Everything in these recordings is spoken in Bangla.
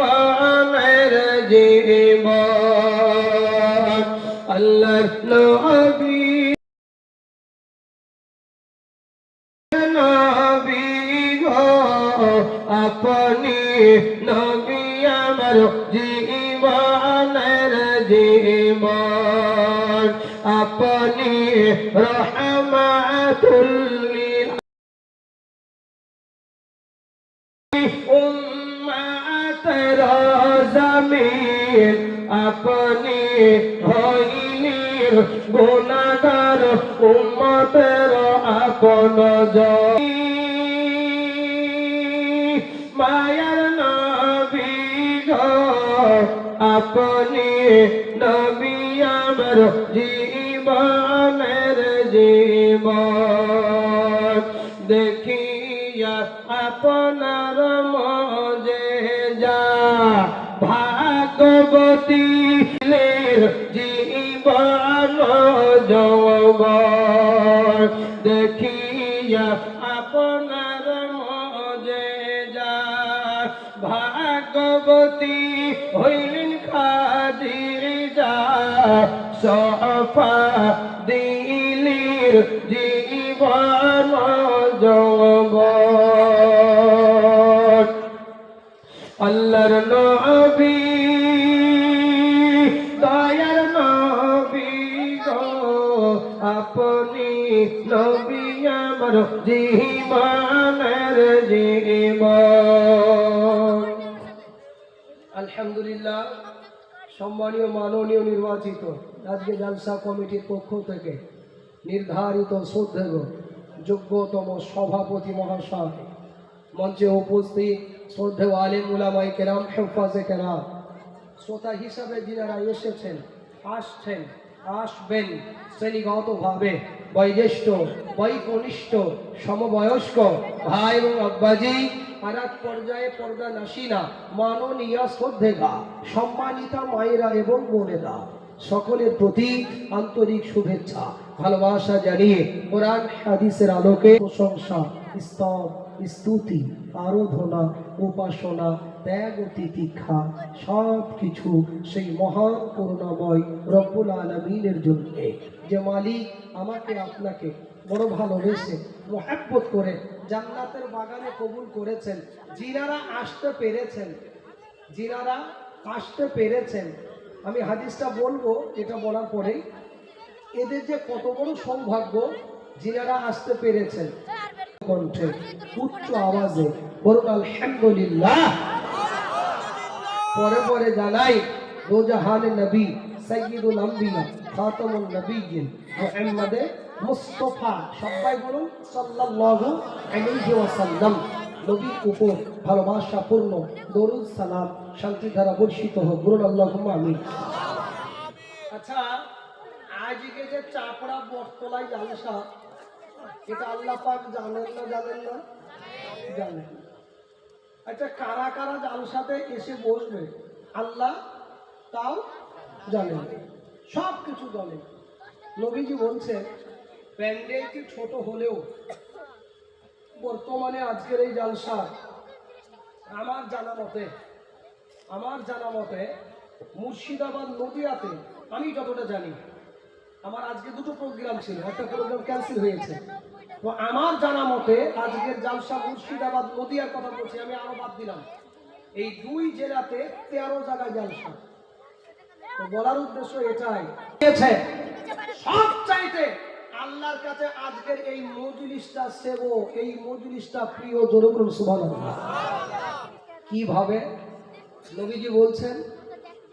জীবনের জীবন আল্লাহ জমিন আপনি হইলির গুণাগার উম্মতের আপন মায়ার নবী আপনি নবী আমার জীবনের জীবন। দেখিয়া আপনার মজে যা যৌবন দেখিয়া আপনার মজে যা। ভাগবতী হইলেন খাদির যা। সফা দিলির জীবন যৌবন আমার জীবনের জীবন। আলহামদুলিল্লাহ, সম্মানীয় মাননীয় নির্বাচিত আজকে জালসা কমিটির পক্ষ থেকে নির্ধারিত শ্রদ্ধেয় যোগ্যতম সভাপতি মহাশয় মঞ্চে উপস্থিত শ্রদ্ধেয় আলিম উলামাই কেরাম, হেফাজে কেরাম, শ্রোতা হিসাবে যিনারা এসেছেন, আসছেন আসবেন শ্রেণীগতভাবে, বয়োজ্যেষ্ঠ বৈকনিষ্ঠ সমবয়স্ক, ভাই এবং আব্বাজি আরাত পর্যায়ে পর্দা নাসিনা, মাননীয় শ্রদ্ধেগা সম্মানিতা মায়েরা এবং বোনেরা, সকলের প্রতি আন্তরিক শুভেচ্ছা, ভালোবাসা জানিয়ে কোরআন হাদিসের আলোকে প্রশংসা, স্তব। স্তুতি, আরাধনা, উপাসনা, ত্যাগ, তিতিক্ষা সব কিছু সেই মহান করুণাময় রব্বুল আলমিনের জন্য। যে মালিক আমাকে, আপনাকে বড় ভালোবেসে মহাব্বত করে জান্নাতের বাগানে কবুল করেছেন, যিনারা আসতে পেরেছেন, যিনারা আসতে পেরেছেন। আমি হাদিসটা বলব, এটা বলার পরেই। এদের যে কত বড় সৌভাগ্য, যিনারা আসতে পেরেছেন। কণ্ঠে উচ্চ আওয়াজে বলুন, আলহামদুলিল্লাহ। পরে পরে জানাই দোজাহান নবী সৈয়দুল আম্বিয়া খাতামুল নবীন মুহাম্মদে মুস্তফা। সবাই বলুন, সাল্লাল্লাহু আলাইহি ওয়াসাল্লাম। নবীর উপর ভালোবাসা পূর্ণ। দরুদ সালাম শান্তি ধারা বর্ষিত হোক। বলুন, আল্লাহুম্মা আমিন। আচ্ছা আজকে যে চাপড়া বটতলায় জালসা এটা আল্লাহ পাক জানেন না জানেন না? জানেন আচ্ছা কারা কারা এসে বসবে, আল্লাহ তাও জানেন সব কিছু নবীজি বলছেন প্যান্ডেলটি ছোট হলেও বর্তমানে আজকের এই জালসা আমার জানা মতে, আমার জানা মতে মুর্শিদাবাদ নদিয়াতে, আমি যতটা জানি আমার আজকে দুটো প্রোগ্রাম ছিল। একটা প্রোগ্রাম ক্যান্সেল হয়েছে। তো আমার জানা মতে আজকের জালসা মুর্শিদাবাদ নদিয়ার কথা বলছি, আমি আরও বাদ দিলাম। এই দুই জেলাতে তেরো জায়গায় জালসা। বলার উদ্দেশ্য এটাই। সব চাইতে আল্লাহর কাছে আজকের এই মজলিসটা সেব, এই মজলিসটা প্রিয় জোরগুল সুভান কীভাবে? নবীজি বলছেন,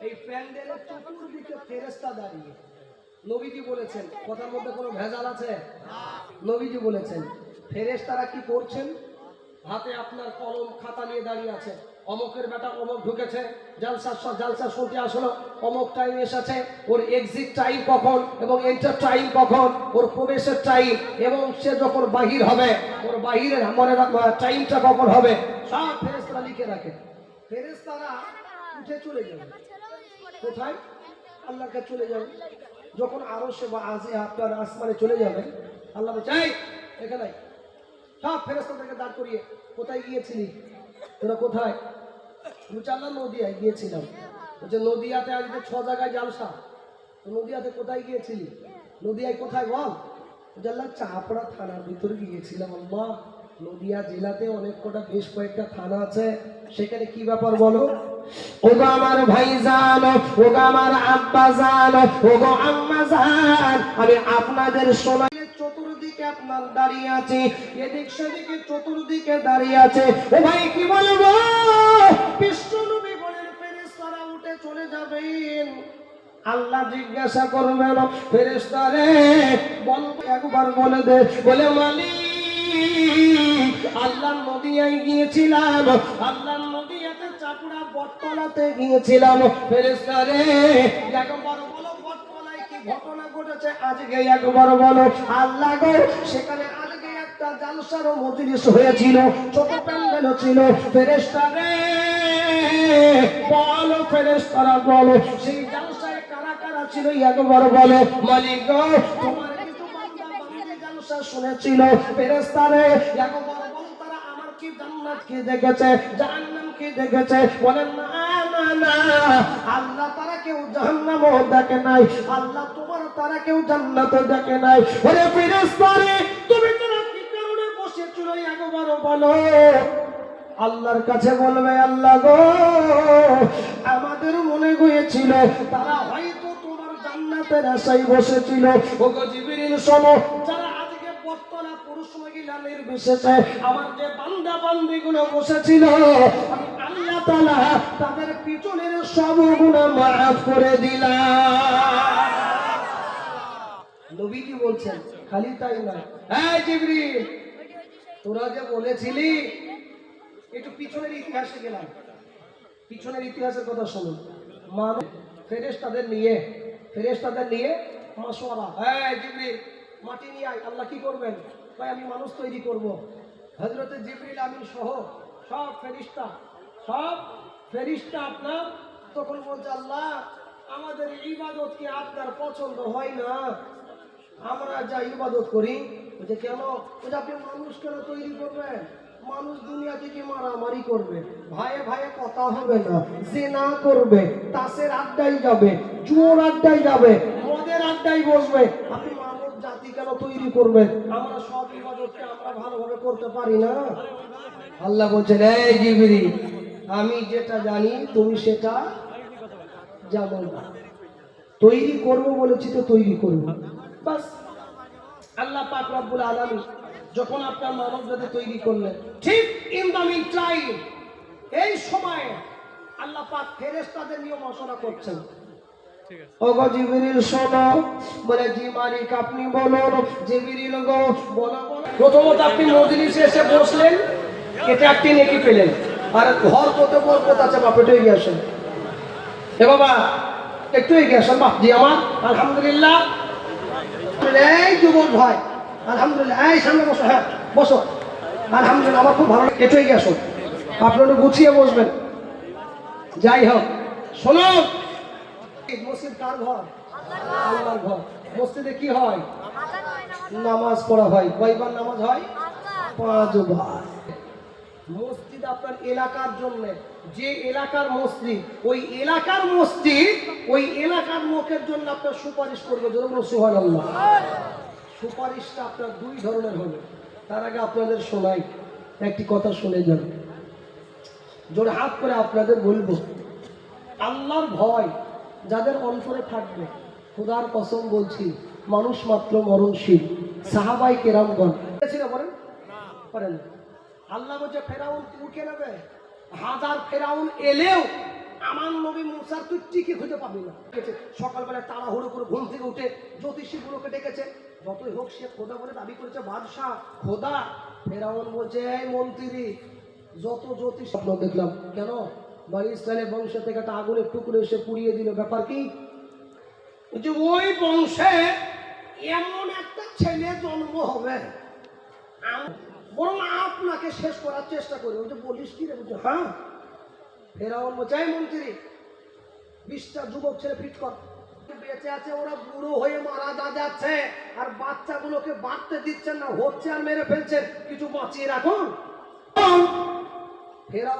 এই প্যান্ডেলের চতুর্দিকে ফেরেস্তা দাঁড়িয়ে। নবীজি বলেছেন, কথার মধ্যে কোনো ভেজাল আছে? নবীজি বলেছেন ফেরেস তারা কি করছেন? হাতে আপনার কলম, খাতা নিয়ে দাঁড়িয়ে আছে। অমকের বেটা অমক ঢুকেছে, জালসা জালসা শুনতে আসলো, অমক টাইম এসেছে, ওর এক্সিট টাইম কখন এবং এন্টার টাইম কখন? ওর প্রবেশের টাইম এবং সে যখন বাহির হবে, ওর বাহিরের মনে টাইমটা কখন হবে? সব ফেরেস্তারা লিখে রাখে। ফেরেস্তারা উঠে চলে যাবে। কোথায়? আল্লাহর কাছে চলে যাবে। যখন আরও সে আপনার আসমানে চলে যাবে আল্লাহ "এই, এখানে আয়।" সব ফেরেস্তাদেরকে দাঁড় করিয়ে কোথায় গিয়েছিলি? তোরা কোথায়? নদিয়ায় গিয়েছিলাম। বলছে নদিয়াতে আজকে ছ জায়গায় জালসা নদিয়াতে কোথায় গিয়েছিলি? নদিয়ায় কোথায় বল? বলছে চাপড়া থানার ভিতরে গিয়েছিলাম আল্লাহ। নদিয়া জেলাতে অনেক কটা বেশ কয়েকটা থানা আছে। সেখানে কি ব্যাপার বলো? ওগো আমার ভাই জান ওগো আমার আব্বা জান ওগো আম্মা জান আমি আপনাদের চতুর্দিকে আপনার দাঁড়িয়ে আছে, এদিক সেদিকে চতুর্দিকে দাঁড়িয়ে আছে। ও ভাই, কি বলব বলেন উঠে চলে যাবেন। আল্লাহ জিজ্ঞাসা করবেন, ফেরেশতারে, বল, একবার বলে দে। বলে, মালিক আল্লাহ নদিয়ায় গিয়েছিলাম, আল্লাহ নদিয়াতে চাপুড়া বটতলাতে গিয়েছিলাম। ফেরেশতারে, একবার কি ঘটনা ঘটেছে, আজকে একবার বলো। সেখানে আজকে একটা জালসার মজলিস হয়েছিল, ছোট ছিল। ফেরেশতারে, বলো ফেরেশতারা, বলো। সেই জালসায় কারা কারা ছিল, একবার বলো। মালিক গো শুনেছিল। ফেরেশতারে, একবার কি জান্নাত কি দেখেছে? জাহান্নাম কি দেখেছে? বলেন, না না আল্লাহ তারা কেউ দেখে নাই। আল্লাহ তোমার তারা কেউ দেখে নাই। ওরে তুমি কি কারণে বসেছিল একবার বলো। আল্লাহর কাছে বলবে, আল্লাহ গো, আমাদের মনে হয়েছিল তারা হয়তো তোমার জান্নাতের আশায় বসেছিল। ওগো জিবরিল, শোনো তাদের পিছনের সব গুনাহ মাফ করে নবীজি বলছেন, খালি তাই না হ্যাঁ তোরা যে বলেছিলি, একটু পিছনের ইতিহাসে গেলাম। পিছনের ইতিহাসের কথা শুনুন মানুষ ফেরেশতাদের নিয়ে ফেরেস তাদের নিয়ে মাসোয়ারা হ্যাঁ জিবরিল, মাটি নিয়ে আয়, আল্লাহ কি করবেন? ভাই আমি মানুষ তৈরি করব। হজরতে জিবরিল আমিন সহ সব ফেরিস্তা সব ফেরিস্তা আপনার তখন বলছে, আল্লাহ, আমাদের ইবাদত কি আপনার পছন্দ হয় না? আমরা যা ইবাদত করি বলছে কেন? বলছে আপনি মানুষ কেন তৈরি করবেন? মানুষ দুনিয়া থেকে মারামারি করবে, ভাইয়ে ভাইয়ে কথা হবে না যে না করবে, তাসের আড্ডায় যাবে জুয়োর আড্ডায় যাবে, মদের আড্ডায় বসবে। আপনি কেন তৈরি করবেন আমরা সব ইবাদতকে আমরা ভালোভাবে করতে পারি না। আল্লাহ বলছেন এই জিবিরি আমি যেটা জানি তুমি সেটা জানো না। তৈরি করব বলেছি তো তৈরি করব বাস আল্লাহ পাক রব্বুল আলামিন যখন আপনার মানব জাতি তৈরি করলেন ঠিক ইন দ্য মিন টাইম এই সময়ে আল্লাহ পাক ফেরেশতাদের নিয়ে মশলা করছেন। ওগো জিবরিল, শোনো। বলে জি মালিক আপনি বলুন, জিবরিল গো, বলো। প্রথমত আপনি মজলিসে এসে বসলেন একটি নেকি পেলেন? আর ঘর কত বরকত আছে বাপেটা এগিয়ে আসেন। এ বাবা আসেন, বাপ, জি আমার। আলহামদুলিল্লাহ। এই যুবক ভাই, আলহামদুলিল্লাহ। এই, সামনে বসো হ্যাঁ বসো। আলহামদুলিল্লাহ, আমার খুব ভালো একটু এগিয়ে আসুন। আপনারা গুছিয়ে বসবেন। যাই হোক, শোনো। মসজিদ কার ঘর? আল্লাহর ঘর। মসজিদে কি হয়? নামাজ পড়া হয়। কয়বার নামাজ হয়? পাঁচবার। মসজিদ আপনার এলাকার জন্য। যে এলাকার মসজিদ, ওই এলাকার মসজিদ, ওই এলাকার লোকের জন্য আপনার সুপারিশ করবে। যেরকম সোহান আল্লাহ সুপারিশটা আপনার দুই ধরনের হবে। তার আগে আপনাদের শোনাই। একটি কথা শুনে যান। জোরে হাত করে আপনাদের বলব। আল্লাহর ভয় যাদের অন্তরে থাকবে, খুদার কসম বলছি, মানুষ মাত্র মরণশীল, সাহাবাই কেরামগণ। বলেন? পারেন না। আল্লাহ বলছে, ফেরাউন উঠে নেবে? হাজার ফেরাউন এলেও আমার নবী মুসার তুই টিকে খুঁজে পাবি না। সকালবেলা তাড়াহুড়ো করে ঘুম থেকে উঠে জ্যোতিষীগুলোকে ডেকেছে। যতই হোক, সে খোদা বলে দাবি করেছে, বাদশাহ, খোদা। ফেরাউন বলছে, এই মন্ত্রী, যত জ্যোতিষ স্বপ্ন দেখলাম। কেন? বাড়ি ইসরায়েলের বংশ থেকে একটা আগুনের টুকরো এসে পুড়িয়ে দিল। ব্যাপার কি? যে ওই বংশে এমন একটা ছেলে জন্ম হবে। বরং আপনাকে শেষ করার চেষ্টা করি। ওই যে বলিস কি রে হ্যাঁ? ফেরাউন চাই মন্ত্রী, বিশটা যুবক ছেলে ফিট কর। বেঁচে আছে, ওরা বুড়ো হয়ে মারা যা যাচ্ছে, আর বাচ্চাগুলোকে বাড়তে দিচ্ছেন না, হচ্ছে আর মেরে ফেলছেন। কিছু বাঁচিয়ে রাখুন। ফেরাও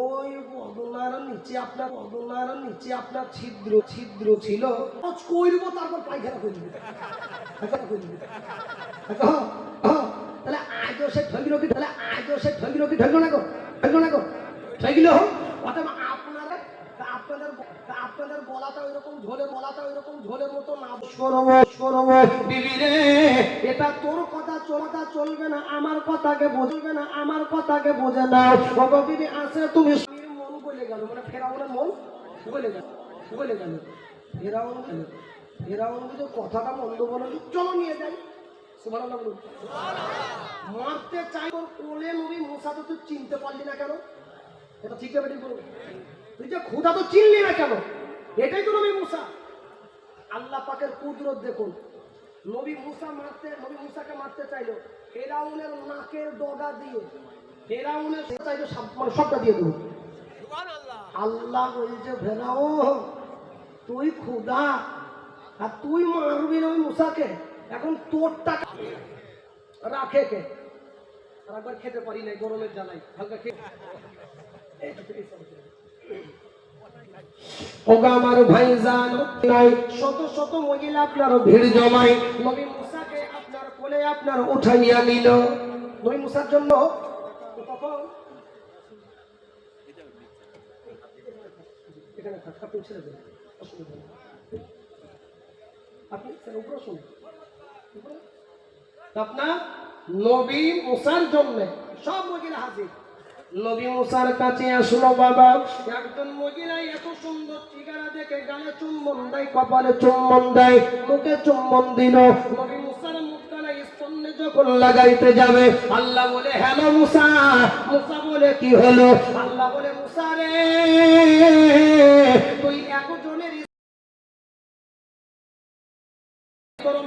ওই বদনার নিচে আপনার বদনার নিচে আপনার ছিদ্র ছিদ্র ছিল। কইরব তারপর পায়খানা করবি পায়খানা করে হ্যাঁ, তাহলে আজও সে ঠগিল কি তাহলে আজও সে ঠগিল কি ঠগিল না গো? ঠগিল না গো? ঠগিল হোক তা আপনাদের গলাটা ওইরকম ঝোলে গলাটা ওইরকম ঝোলের মতো না সরব সরব বিবি এটা তোর কথা চলাটা চলবে না আমার কথাকে বুঝবে না আমার কথাকে বুঝে নাও বাবা বিবি আছে তুমি মন গলে গেল মানে ফেরাউনের মন গলে গেল গলে গেল ফেরাউন গেল। ফেরাউন কথাটা মন্দ বলে চলো নিয়ে যাই। সুবহানাল্লাহ বলুন। মারতে চাই তোর কোলে নবী মুসা তো তুই চিনতে পারলি না কেন? এটা ঠিক আছে বলুন। তুই যে খুদা তো চিনলি না কেন? এটাই তো নবী মুসা। আল্লাহ পাকের কুদরত দেখুন। নবী মুসা মারতে নবী মুসাকে মারতে চাইলো। ফেরাউনের নাকের ডগা দিয়ে। ফেরাউনের চাইলো মানে সবটা দিয়ে দেবো আল্লাহ বলছে ফেরাও তুই খুদা আর তুই মারবি না ওই মুসাকে। এখন তোর টাকা রাখে কে? আর একবার খেতে পারি নাই গরমের জ্বালাই হালকা খেয়ে ওগা আমার ভাই জানো নাই, শত শত মহিলা আপনার ভিড় জমাই নবী মুসাকে আপনার কোলে আপনার উঠাইয়া নিল। নবী মুসার জন্য আপনার নবী মুসার জন্য সব মহিলা হাজির। নবী মুসার কাছে আসলো, বাবা, একজন মহিলা এত সুন্দর চেহারা দেখে গালে চুম্বন দেয়, কপালে চুম্বন দেয়, মুখে চুম্বন দিল। নবী মুসার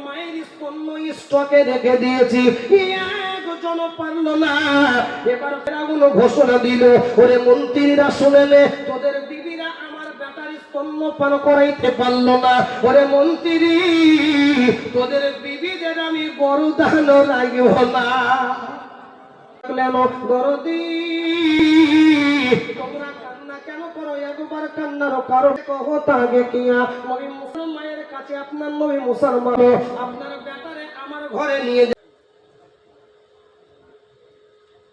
মায়ের স্তন্য স্টকে রেখে দিয়েছি। তোদের বিবিরা আমার বেটার স্তন্য কান্না কেন করো? একবার কান্নারও কারণ কহ তাগে মুসলমানের কাছে আপনার নবী মুসলমান আপনার ব্যাপারে আমার ঘরে নিয়ে যা- Actually আপনাদের এতটা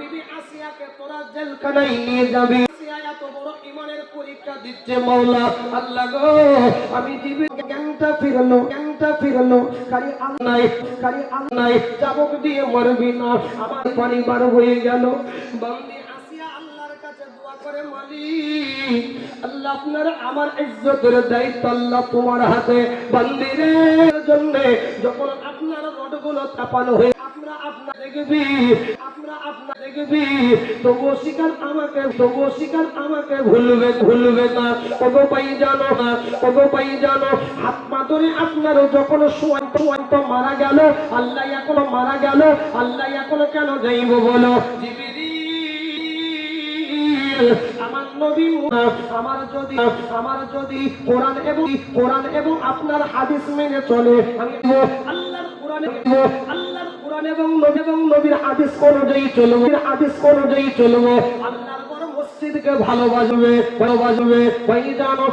জেলখানায় বড় ইমানের পরীক্ষা দিচ্ছে মৌলা আল্লাহ গো, আমি জীবন জ্ঞানটা ফিরলো জ্ঞানটা ফিরলো খালি আল্লাহ খালি আল্লাহ চাবক দিয়ে মরবি না। আমার পরিবার হয়ে গেল। বন্দি আসিয়া আল্লাহর কাছে দোয়া করে মালিক। আল্লাহ আপনার আমার ইজ্জতের দায়িত্ব আল্লাহ তোমার হাতে বন্দিরের জন্য। যখন আপনার রডগুলো হয়ে আমরা দেখবি মারা গেল আল্লাহ এখনও মারা গেল আল্লাহ এখনও কেন যাইব বলো? জিবিরিল, আমার নবী আমার যদি আমার যদি কোরআন এবং কোরআন এবং আপনার হাদিস মেনে চলে, আমি আল্লাহর কোরআন আল্লাহর কোরআন এবং নবী এবং নবীর হাদিস অনুযায়ী চলবো হাদিস অনুযায়ী চলবো। আল্লাহর বড় মসজিদকে ভালোবাসবে ভালোবাসবে। ভাই জানো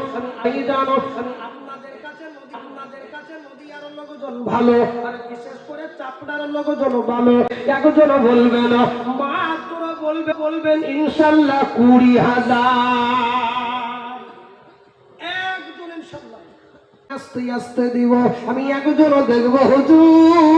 আমি জানো আপনাদের কাছে আপনাদের কাছে নদী আর লোকজন ভালো, আর বিশেষ চাপড়ার লোকজন ভালো একজন বলবে না মাত্র বলবে, বলবেন ইনশাল্লাহ কুড়ি হাজার। একজন আস্তে আস্তে দিব, আমি একজনও দেখব, হুজুর।